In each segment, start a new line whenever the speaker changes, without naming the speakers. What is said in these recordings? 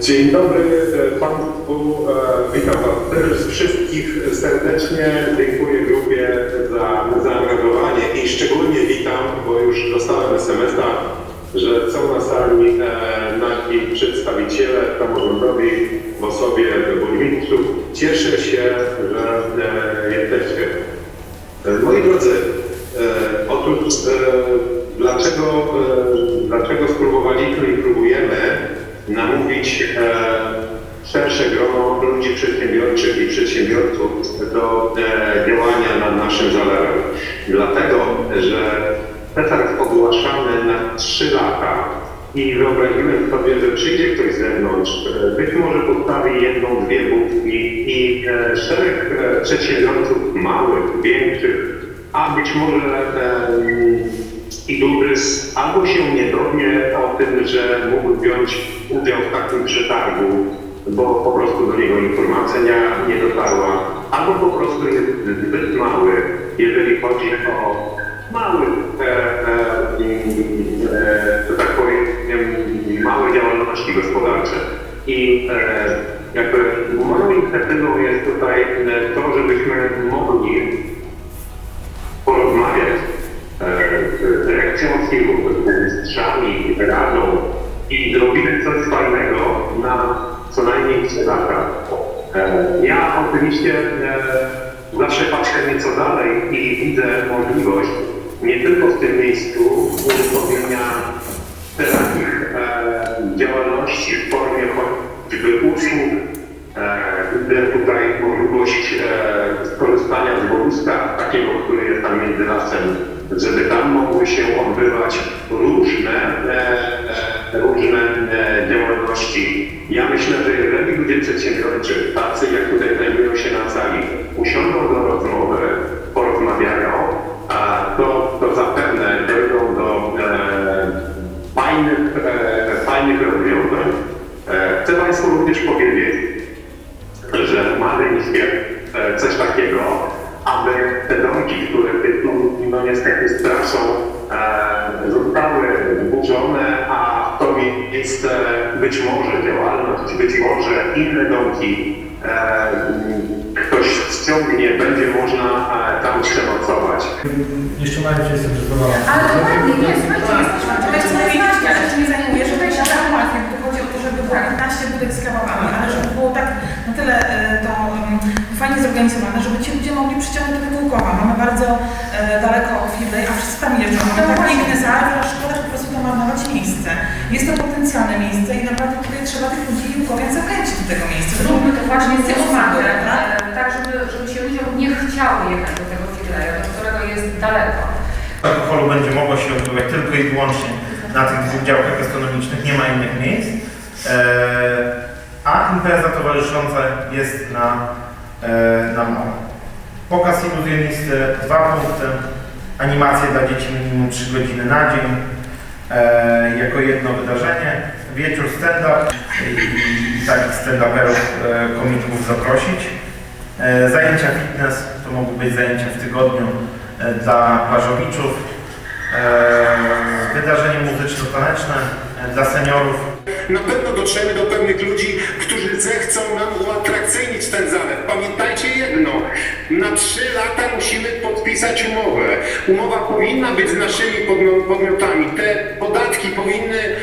Dzień dobry e, Państwu. E, Witam Was wszystkich serdecznie. Dziękuję grupie za zaangażowanie i szczególnie witam, bo już dostałem SMS-a, że są na sali e, nasi przedstawiciele samorządowi w osobie burmistrzów. Cieszę się, że e, jesteście. E, Moi drodzy, e, otóż e, dlaczego, e, dlaczego spróbowaliśmy i próbujemy namówić e, szersze grono ludzi przedsiębiorczych i przedsiębiorców do e, działania nad naszym zalewem? Dlatego, że przetarg ogłaszamy na 3 lata i wyobraziłem sobie, że przyjdzie ktoś z zewnątrz, e, być może postawi jedną, dwie budki i szereg przedsiębiorców małych, większych, a być może i Dubrys albo się nie dowie o tym, że mógł wziąć udział w takim przetargu, bo po prostu do niego informacja nie, nie dotarła, albo po prostu jest zbyt mały, jeżeli chodzi o mały, e, e, e, tak powiem, małe działalności gospodarcze. I e, jakby moją inicjatywą jest tutaj e, to, żebyśmy mogli porozmawiać z burmistrzami, radą i zrobimy coś fajnego na co najmniej 3 lata. E, Ja oczywiście e, zawsze patrzę nieco dalej i widzę możliwość nie tylko w tym miejscu uruchomienia takich e, działalności w formie choćby usług, tutaj możliwość e, skorzystania z boiska takiego, który jest tam między lasem, żeby tam mogły się odbywać różne, e, e, różne e, działalności. Ja myślę, że jeżeli ludzie przedsiębiorczy, tacy jak tutaj znajdują się na sali, usiądą do rozmowy, porozmawiają, to, to zapewne dojdą do e, fajnych, e, fajnych rozwiązań. E, chcę Państwu również powiedzieć, że marzeń jest e, coś takiego, aby te domki, które tu no niestety straszą, e, zostały zburzone, a w to miejsce być może działalność, być może inne domki e, ktoś ściągnie, będzie można e, tam przenocować.
Jeszcze mają się zdecydowała.
Ale dokładnie, nie, słuchajcie, jesteśmy wiedzieć, ja się nie zajmuję, że to się tak łatwiej, bo chodzi o to, żeby było 15 budek z kebabami, ale żeby było tak na tyle e, to um, fajnie zorganizowane, żeby ci ludzie mogli przyciągnąć do tego. Mamy bardzo e, daleko od Fiblej, a wszyscy tam jeżdżą. Mamy tak piękny zalet, a szkoda po prostu zamarnować miejsce. Jest to potencjalne miejsce i naprawdę tutaj trzeba tych ludzi Łukowian zachęcić do tego miejsca.
Zróbmy to właśnie z
osoby,
tematem,
tak?
e, tak żeby, żeby się ludziom nie chciało jechać do tego Fidleja, do którego jest daleko.
Alkoholu będzie mogło się odbywać tylko i wyłącznie na tych dwóch działkach gastronomicznych, nie ma innych miejsc. E, a impreza towarzysząca jest na, na małe. Pokaz iluzjonisty, dwa punkty, animacje dla dzieci minimum 3 godziny na dzień, e, jako jedno wydarzenie, wieczór stand-up i, takich stand-uperów, e, komików zaprosić. E, Zajęcia fitness to mogą być zajęcia w tygodniu e, dla plażowiczów. E, Wydarzenie muzyczno-taneczne e, dla seniorów.
Na pewno dotrzemy do pewnych ludzi, którzy zechcą nam uatrakcyjnić ten zalew. Pamiętajcie jedno, na trzy lata musimy podpisać umowę. Umowa powinna być z naszymi podmio- podmiotami. Te podatki powinny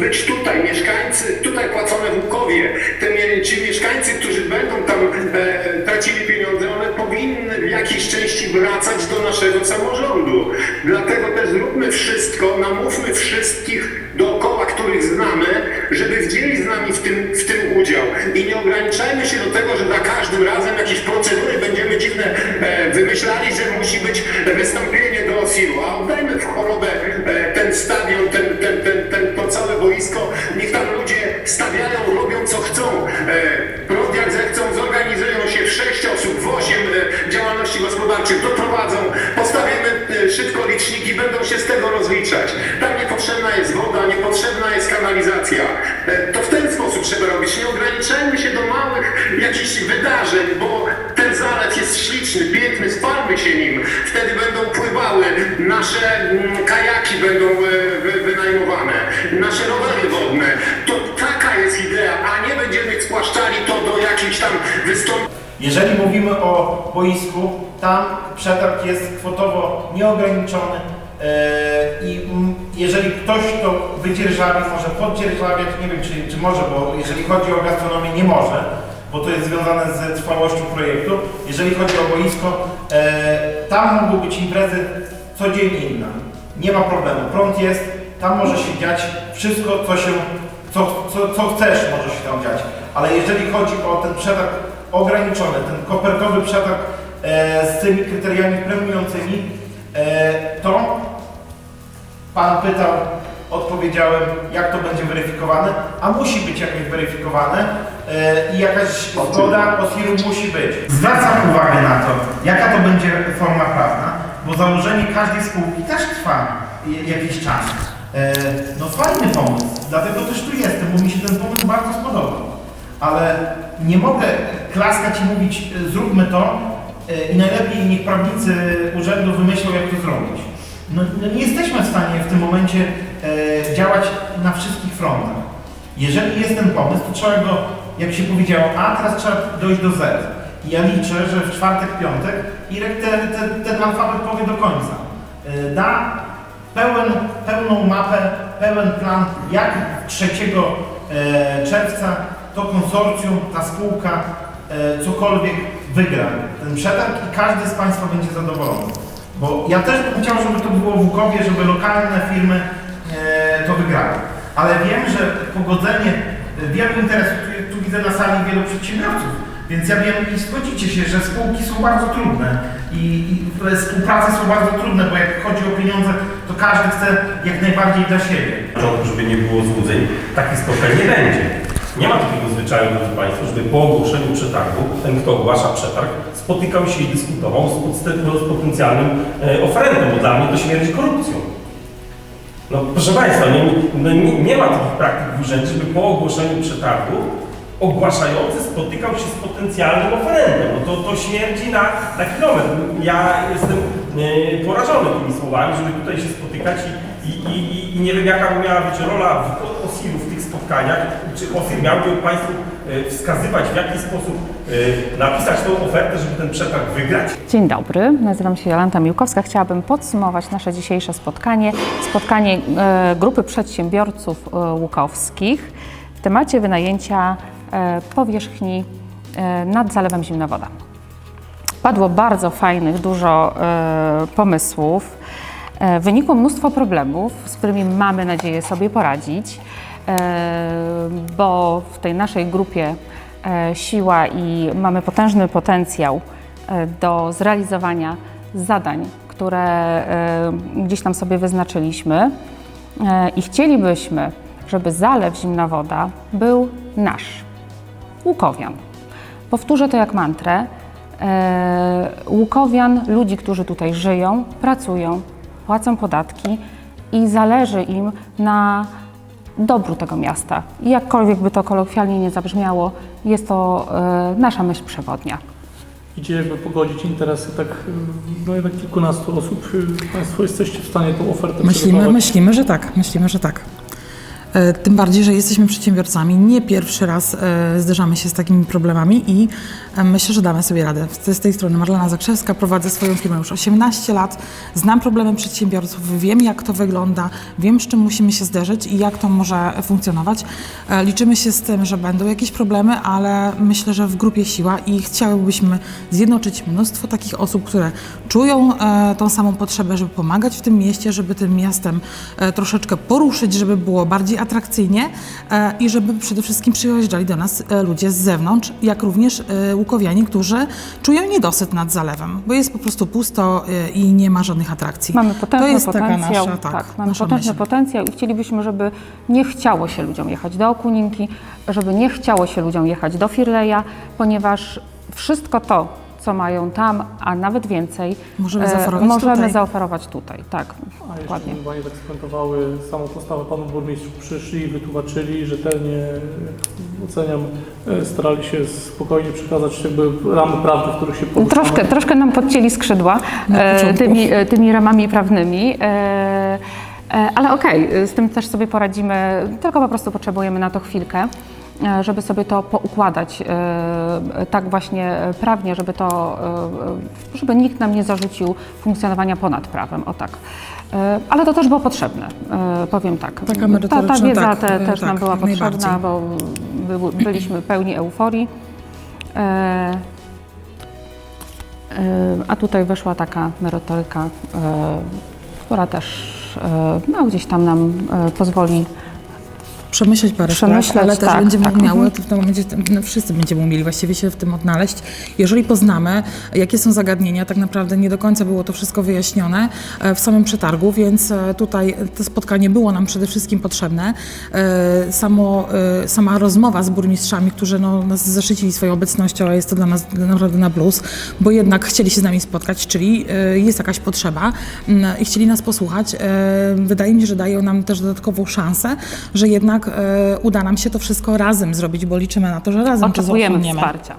być tutaj, mieszkańcy, tutaj płacone w Łukowie. Te, ci mieszkańcy, którzy będą tam e, tracili pieniądze, one powinny w jakiejś części wracać do naszego samorządu. Dlatego też zróbmy wszystko, namówmy wszystkich dookoła, których znamy, żeby wzięli z nami w tym, w tym udział. I nie ograniczajmy się do tego, że za każdym razem jakieś procedury będziemy dziwne e, wymyślali, że musi być wystąpienie do OSIR-u, a oddajmy w chorobę e, ten stadion, ten, ten, ten, ten, to całe boisko. Niech tam ludzie stawiają, robią co chcą. E, jak zechcą, zorganizują się w sześć osób, w osiem e, działalności gospodarczych, doprowadzą, postawimy e, szybko liczniki, będą się z tego rozliczać. Tam niepotrzebna jest woda, wydarzeń, bo ten zalew jest śliczny, piękny, spalmy się nim. Wtedy będą pływały, nasze mm, kajaki będą e, wy- wynajmowane, nasze rowery wodne. To taka jest idea, a nie będziemy spłaszczali to do jakichś tam wystąpień.
Jeżeli mówimy o boisku, tam przetarg jest kwotowo nieograniczony e, i jeżeli ktoś to wydzierżawi, może poddzierżawiać, nie wiem czy, czy może, bo jeżeli chodzi o gastronomię nie może, bo to jest związane ze trwałością projektu. Jeżeli chodzi o boisko, e, tam mogą być imprezy codziennie inne. Nie ma problemu, prąd jest, tam może się dziać wszystko, co się, co, co, co chcesz może się tam dziać. Ale jeżeli chodzi o ten przetarg ograniczony, ten kopertowy przetarg e, z tymi kryteriami premiującymi, e, to Pan pytał, odpowiedziałem, jak to będzie weryfikowane, a musi być jakoś weryfikowane i jakaś zgoda OSIR-u musi być. Zwracam uwagę na to, jaka to będzie forma prawna, bo założenie każdej spółki też trwa jakiś czas. E, no fajny pomysł, dlatego też tu jestem, bo mi się ten pomysł bardzo spodobał. Ale nie mogę klaskać i mówić, e, zróbmy to e, i najlepiej niech prawnicy urzędu wymyślą, jak to zrobić. No, no nie jesteśmy w stanie w tym momencie e, działać na wszystkich frontach. Jeżeli jest ten pomysł, to trzeba go, jak się powiedziało, a teraz trzeba dojść do Z. I ja liczę, że w czwartek, piątek Irek te, te, ten alfabet powie do końca. E, da pełen, pełną mapę, pełen plan, jak 3 e, czerwca to konsorcjum, ta spółka, e, cokolwiek wygra ten przetarg i każdy z Państwa będzie zadowolony. Bo ja też bym chciał, żeby to było w Łukowie, żeby lokalne firmy e, to wygrały. Ale wiem, że pogodzenie wielu interesów, widzę na sali wielu przedsiębiorców, więc ja wiem i zgodzicie się, że spółki są bardzo trudne i, i współprace są bardzo trudne, bo jak chodzi o pieniądze, to każdy chce jak najbardziej dla siebie.
żeby nie było złudzeń, takich spotkań nie będzie. Nie ma takiego zwyczaju, drodzy Państwo, żeby po ogłoszeniu przetargu, ten kto ogłasza przetarg, spotykał się i dyskutował z, z potencjalnym e, oferentem, bo dla mnie to śmierć korupcją. No proszę Państwa, nie, nie, nie ma takich praktyk w urzędzie, żeby po ogłoszeniu przetargu ogłaszający spotykał się z potencjalnym oferentem. No to, to śmierdzi na, na kilometr. Ja jestem e, porażony tymi słowami, żeby tutaj się spotykać i, i, i, i nie wiem jaka miała być rola OSIR-u w tych spotkaniach. Czy OSIR miałby Państwu e, wskazywać w jaki sposób e, napisać tą ofertę, żeby ten przetarg wygrać?
Dzień dobry, nazywam się Jolanta Miłkowska. Chciałabym podsumować nasze dzisiejsze spotkanie, spotkanie grupy przedsiębiorców łukowskich w temacie wynajęcia powierzchni e, nad Zalewem Zimnowoda. Padło bardzo fajnych, dużo e, pomysłów. E, wynikło mnóstwo problemów, z którymi mamy nadzieję sobie poradzić, e, bo w tej naszej grupie e, siła i mamy potężny potencjał e, do zrealizowania zadań, które e, gdzieś tam sobie wyznaczyliśmy e, i chcielibyśmy, żeby Zalew Zimnowoda był nasz, Łukowian. Powtórzę to jak mantrę. E, Łukowian, ludzi, którzy tutaj żyją, pracują, płacą podatki i zależy im na dobru tego miasta. I jakkolwiek by to kolokwialnie nie zabrzmiało, jest to e, nasza myśl przewodnia.
idzie jakby pogodzić interesy tak, no jednak kilkunastu osób. Państwo jesteście w stanie tą ofertę
Myślimy, myślimy, że tak, myślimy, że tak. E, Tym bardziej, że jesteśmy przedsiębiorcami. Nie pierwszy raz e, zderzamy się z takimi problemami i myślę, że damy sobie radę. Z tej strony Marlena Zakrzewska, prowadzę swoją firmę już 18 lat, znam problemy przedsiębiorców, wiem jak to wygląda, wiem z czym musimy się zderzyć i jak to może funkcjonować. E, Liczymy się z tym, że będą jakieś problemy, ale myślę, że w grupie siła i chciałybyśmy zjednoczyć mnóstwo takich osób, które czują e, tą samą potrzebę, żeby pomagać w tym mieście, żeby tym miastem e, troszeczkę poruszyć, żeby było bardziej atrakcyjnie e, i żeby przede wszystkim przyjeżdżali do nas e, ludzie z zewnątrz, jak również e, łukowianie, którzy czują niedosyt nad zalewem, bo jest po prostu pusto e, i nie ma żadnych atrakcji.
Mamy potężny
to jest
potencjał,
taka nasza, tak,
mamy
nasza
potężny
myśl.
potencjał i chcielibyśmy, żeby nie chciało się ludziom jechać do Okuninki, żeby nie chciało się ludziom jechać do Firleja, ponieważ wszystko to, co mają tam, a nawet więcej,
Możemy
e,
zaoferować
możemy
tutaj.
zaoferować tutaj. Tak,
A jeszcze
dokładnie.
bym Panie tak skomentowały samą postawę Panu Burmistrzu. Przyszli, wytłumaczyli, rzetelnie oceniam, e, starali się spokojnie przekazać jakby ramy prawdy, w których się poruszamy.
Troszkę, troszkę nam podcięli skrzydła
Na
e, tymi, tymi ramami prawnymi. E, ale okej, z tym też sobie poradzimy, tylko po prostu potrzebujemy na to chwilkę. E, żeby sobie to poukładać e, tak właśnie e, prawnie, żeby to, żeby nikt nam nie zarzucił funkcjonowania ponad prawem, o tak. Ale to też było potrzebne, powiem tak.
Taka
ta, ta wiedza
tak,
te, też nam
tak,
była
jak
potrzebna, bo był, byliśmy pełni euforii. A tutaj weszła taka merytoryka, która też no, gdzieś tam nam pozwoli
przemyśleć parę
Przemyśleć,
spraw, ale też
tak,
będziemy
tak,
umiały,
mhm.
to w tym momencie no, wszyscy będziemy umieli właściwie się w tym odnaleźć. Jeżeli poznamy, jakie są zagadnienia, tak naprawdę nie do końca było to wszystko wyjaśnione e, w samym przetargu, więc e, tutaj to spotkanie było nam przede wszystkim potrzebne. E, Samo, sama rozmowa z burmistrzami, którzy no, nas zaszczycili swoją obecnością, a jest to dla nas naprawdę na plus, bo jednak chcieli się z nami spotkać, czyli jest jakaś potrzeba mm, i chcieli nas posłuchać. Wydaje mi się, że dają nam też dodatkową szansę, że jednak e, uda nam się to wszystko razem zrobić, bo liczymy na to, że razem to
oczekujemy
zaosiągniemy.
wsparcia.